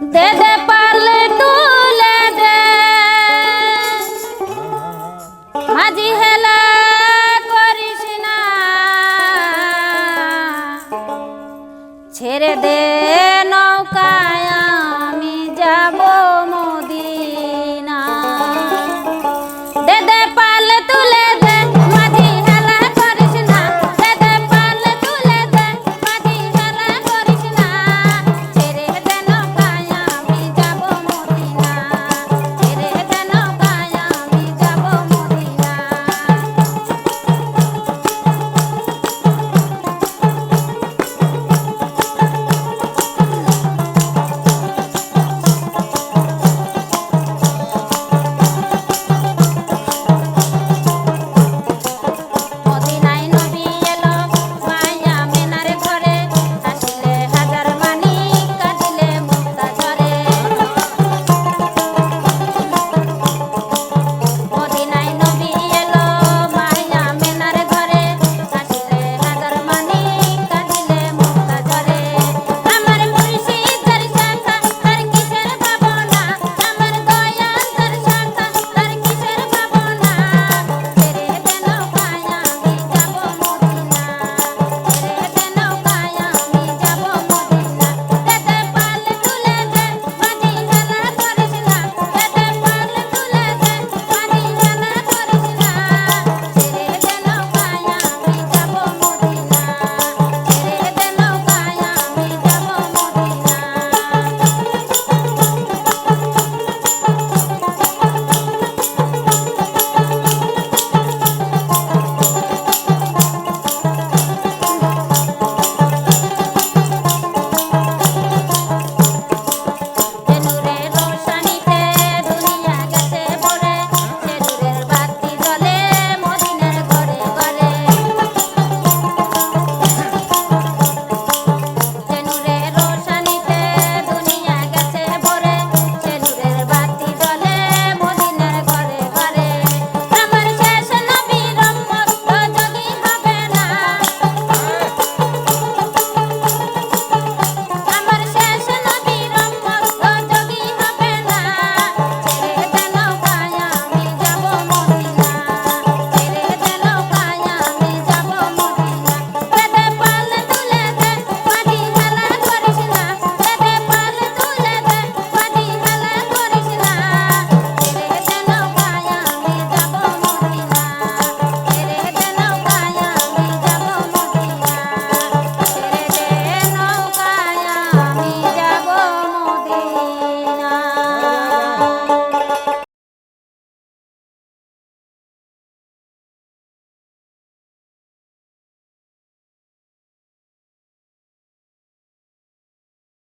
দে দে পারলে তুলে দে মাঝি হেলা করিস না। ছেড়ে দে